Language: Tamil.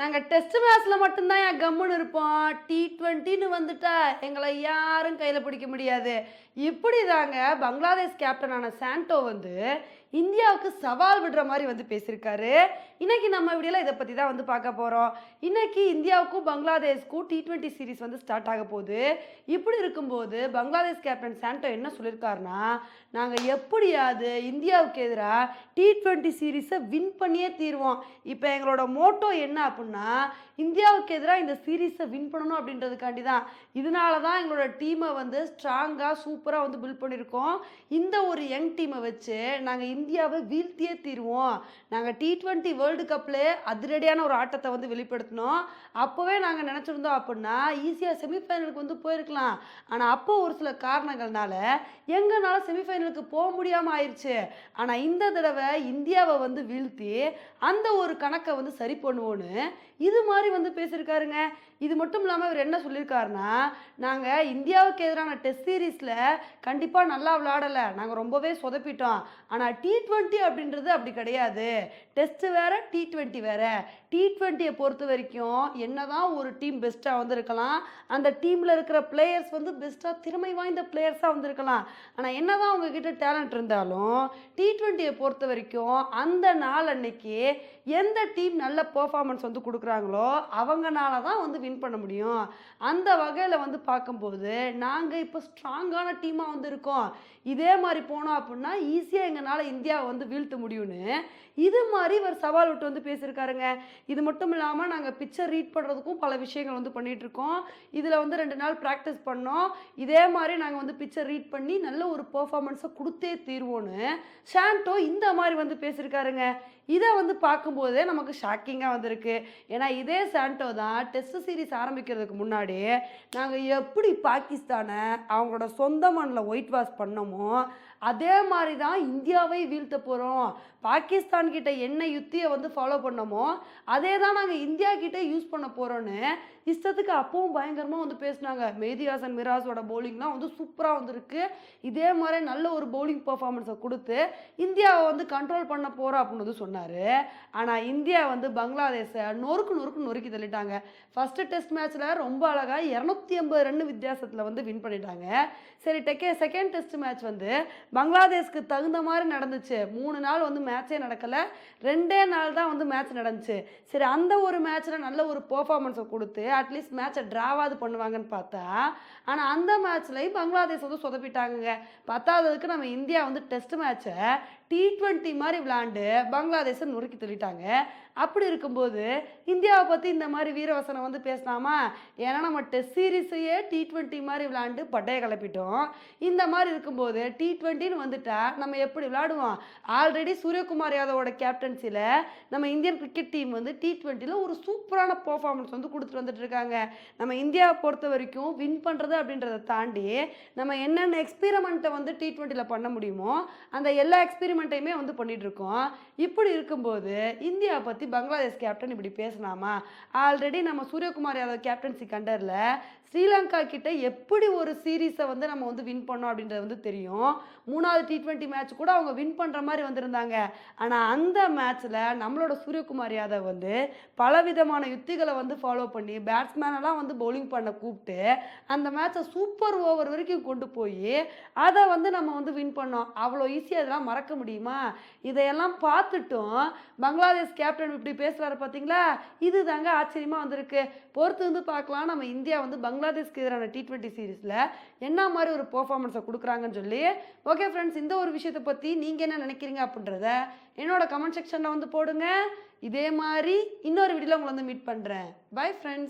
நாங்கள் டெஸ்ட் மேட்ச்சில் மட்டும்தான் என் கம்முன்னு இருப்போம். டி ட்வெண்ட்டின்னு வந்துட்டா எங்களை யாரும் கையில் பிடிக்க முடியாது. இப்படி தாங்க பங்களாதேஷ் கேப்டனான சாண்டோ வந்து இந்தியாவுக்கு சவால் விடுற மாதிரி வந்து பேசியிருக்காரு. இன்னைக்கு நம்ம வீடியோவில் இதை பற்றி தான் வந்து பார்க்க போகிறோம் இன்னைக்கு இந்தியாவுக்கும் பங்களாதேஷ்க்கும் டி ட்வெண்ட்டி சீரிஸ் வந்து ஸ்டார்ட் ஆக போகுது. இப்படி இருக்கும்போது பங்களாதேஷ் கேப்டன் சாண்டோ என்ன சொல்லியிருக்காருன்னா நாங்கள் எப்படியாவது இந்தியாவுக்கு எதிராக டி ட்வெண்ட்டி சீரீஸை வின் பண்ணியே தீருவோம். இப்போ எங்களோட மோட்டோ என்ன அப்படின்னா இந்தியாவுக்கு எதிராக இந்த சீரீஸை வின் பண்ணணும் அப்படின்றதுக்காண்டி தான். இதனால தான் எங்களோட டீமை வந்து ஸ்ட்ராங்காக சூப்பராக வந்து பில்ட் பண்ணியிருக்கோம். இந்த ஒரு யங் டீமை வச்சு நாங்கள் இந்தியாவை வீழ்த்தியே தீருவோம். நாங்கள் டி ட்வெண்ட்டி வேர்ல்டு கப்பில் அதிரடியான ஒரு ஆட்டத்தை வந்து வெளிப்படுத்தினோம். அப்போவே நாங்கள் நினச்சிருந்தோம் அப்படின்னா ஈஸியாக செமிஃபைனலுக்கு வந்து போயிருக்கலாம். ஆனால் அப்போ ஒரு சில காரணங்கள்னால எங்கனால செமிஃபைனலுக்கு போக முடியாமல் ஆயிடுச்சு ஆனால் இந்த தடவை இந்தியாவை வந்து வீழ்த்தி அந்த ஒரு கணக்கை வந்து சரி பண்ணுவோன்னு இது மாதிரி வந்து பேசியிருக்காருங்க. இது மட்டும் இல்லாமல் இவர் என்ன சொல்லியிருக்காருன்னா நாங்கள் இந்தியாவுக்கு எதிரான டெஸ்ட் சீரீஸில் கண்டிப்பாக நல்லா விளையாடலை. நாங்கள் ரொம்பவே சொதப்பிட்டோம். ஆனால் டி ட்வெண்ட்டி அப்படின்றது அப்படி கிடையாது. டெஸ்ட்டு வேறு டி ட்வெண்ட்டி வேறு. டி ட்வெண்ட்டியை பொறுத்த வரைக்கும் என்ன தான் ஒரு டீம் பெஸ்ட்டாக வந்திருக்கலாம் அந்த டீமில் இருக்கிற பிளேயர்ஸ் வந்து பெஸ்ட்டாக திறமை வாய்ந்த பிளேயர்ஸாக வந்திருக்கலாம். ஆனால் என்னதான் அவங்க கிட்ட டேலண்ட் இருந்தாலும் டி ட்வெண்ட்டியை பொறுத்த வரைக்கும் அந்த நாள் அன்னைக்கு எந்த டீம் நல்ல பர்ஃபார்மன்ஸ் வந்து கொடுக்குறாங்களோ அவங்கனால தான் வந்து வின் பண்ண முடியும். அந்த வகையில் வந்து பார்க்கும்போது நாங்கள் இப்போ ஸ்ட்ராங்கான டீமாக வந்து இருக்கோம் இதே மாதிரி போனோம் அப்படின்னா ஈஸியாக எங்களால் இந்த இந்தியாவை வந்து வீழ்த்த முடியும்னு. இது மாதிரி இவர் சவால் விட்டு வந்து பேசியிருக்காருங்க. இது மட்டும் இல்லாமல் நாங்கள் பிக்சர் ரீட் பண்ணுறதுக்கும் பல விஷயங்கள் வந்து பண்ணிகிட்ருக்கோம் இதில் வந்து ரெண்டு நாள் ப்ராக்டிஸ் பண்ணோம். இதே மாதிரி நாங்கள் வந்து பிக்சர் ரீட் பண்ணி நல்ல ஒரு பர்ஃபார்மன்ஸை கொடுத்தே தீர்வோன்னு ஷாண்டோ இந்த மாதிரி வந்து பேசியிருக்காருங்க. இதை வந்து பார்க்கும்போதே நமக்கு ஷாக்கிங்காக வந்திருக்கு. ஏன்னா இதே சாண்டோ தான் டெஸ்ட் சீரிஸ் ஆரம்பிக்கிறதுக்கு முன்னாடி நாங்கள் எப்படி பாகிஸ்தானை அவங்களோட சொந்த மண்ணில் ஒயிட் வாஷ் பண்ணோமோ அதே மாதிரி தான் இந்தியாவை வீழ்த்த போகிறோம் பாகிஸ்தான் கிட்ட என்ன யுத்தியை வந்து ஃபாலோ பண்ணோமோ அதே தான் நாங்கள் இந்தியா கிட்டே யூஸ் பண்ண போகிறோன்னு இஷ்டத்துக்கு அப்பவும் பயங்கரமாக வந்து பேசினாங்க. மெய்தி ஹாசன் மிராஸோட பவுலிங்லாம் வந்து சூப்பராக வந்திருக்கு இதே மாதிரி நல்ல ஒரு பவுலிங் பர்ஃபார்மன்ஸை கொடுத்து இந்தியாவை வந்து கண்ட்ரோல் பண்ண போகிறோம் அப்படின்னு வந்து சொன்னார். ஆனால் இந்தியா வந்து பங்களாதேஷை நொறுக்கு நொறுக்கு நொறுக்கி தள்ளிட்டாங்க. ஃபஸ்ட்டு டெஸ்ட் மேட்ச்சில் ரொம்ப அழகாக இரநூத்தி ஐம்பது ரன் வித்தியாசத்தில் வந்து வின் பண்ணிட்டாங்க. சரி டெக்கே செகண்ட் டெஸ்ட் மேட்ச் வந்து பங்களாதேஷ்க்கு தகுந்த மாதிரி நடந்துச்சு. மூணு நாள் வந்து மேட்ச்சே நடக்கலை. ரெண்டே நாள் தான் வந்து மேட்ச் நடந்துச்சு. சரி அந்த ஒரு மேட்ச்சில் நல்ல ஒரு பர்ஃபார்மன்ஸை கொடுத்து அட்லீஸ்ட் மேட்ச்சை ட்ராவாது பண்ணுவாங்கன்னு பார்த்தா ஆனால் அந்த மேட்ச்லையும் பங்களாதேஷ் வந்து சொதப்பிட்டாங்கங்க. பத்தாவதுக்கு நம்ம இந்தியா வந்து டெஸ்ட் மேட்ச்சை டி ட்வெண்ட்டி மாதிரி விளாண்டு பங்களாதேஷை நொறுக்கி தள்ளிட்டாங்க. அப்படி இருக்கும்போது இந்தியாவை பற்றி இந்த மாதிரி வீரவசனம் வந்து பேசலாமா? ஏன்னா நம்ம டெஸ்ட் சீரீஸையே டி ட்வெண்ட்டி மாதிரி விளாண்டு பட்டையை கிளப்பிட்டோம். இந்த மாதிரி இருக்கும்போது டி ட்வெண்ட்டின்னு வந்துட்டா நம்ம எப்படி விளாடுவோம் ஆல்ரெடி சூரியகுமார் யாதவோட கேப்டன்சியில் நம்ம இந்தியன் கிரிக்கெட் டீம் வந்து டி ட்வெண்ட்டியில் ஒரு சூப்பரான பர்ஃபார்மன்ஸ் வந்து கொடுத்துட்டு வந்துட்டு இருக்காங்க. நம்ம இந்தியாவை பொறுத்த வரைக்கும் வின் பண்ணுறது அப்படின்றத தாண்டி நம்ம என்னென்ன எக்ஸ்பீரிமெண்ட்டை வந்து டி ட்வெண்ட்டியில் பண்ண முடியுமோ அந்த எல்லா எக்ஸ்பீரிமெண்ட்டையுமே வந்து பண்ணிகிட்ருக்கோம் இருக்கோம் இப்படி இருக்கும்போது இந்தியாவை பற்றி பங்களாதேஷ் கேப்டன் இப்படி பேசலாமா ஆல்ரெடி நம்ம சூரியகுமார் யாதவ் கேப்டன்சி கண்டரில் ஸ்ரீலங்கா கிட்ட எப்படி ஒரு சீரீஸை வந்து நம்ம வந்து வின் பண்ணோம் அப்படின்றது வந்து தெரியும். மூணாவது டி ட்வெண்ட்டி மேட்ச் கூட அவங்க வின் பண்ணுற மாதிரி வந்திருந்தாங்க. ஆனால் அந்த மேட்ச்சில் நம்மளோட சூரியகுமார் யாதவ் வந்து பலவிதமான யுத்திகளை வந்து ஃபாலோ பண்ணி பேட்ஸ்மேனெல்லாம் வந்து பவுலிங் பண்ண கூப்பிட்டு அந்த மேட்சை சூப்பர் ஓவர் வரைக்கும் கொண்டு போய் அதை வந்து நம்ம வந்து வின் பண்ணோம். அவ்வளோ ஈஸியாக அதெல்லாம் மறக்க முடியுமா? இதையெல்லாம் பார்த்துட்டும் பங்களாதேஷ் கேப்டன் இப்படி பேசுகிறாரு பார்த்தீங்களா இது தாங்க ஆச்சரியமாக வந்திருக்கு. பொறுத்து வந்து பார்க்கலாம். நம்ம இந்தியா வந்து பங்களாதேஷ்க்கு எதிரான டி ட்வெண்ட்டி சீரீஸில் என்ன மாதிரி ஒரு பர்ஃபார்மன்ஸை கொடுக்குறாங்கன்னு சொல்லி. ஓகே ஃப்ரெண்ட்ஸ் இந்த ஒரு விஷயத்தை பற்றி நீங்கள் என்ன நினைக்கிறீங்க அப்படின்றத என்னோட கமெண்ட் செக்ஷனில் வந்து போடுங்க. இதே மாதிரி இன்னொரு வீடியோவில் உங்களை வந்து மீட் பண்ணுறேன் பை ஃப்ரெண்ட்ஸ்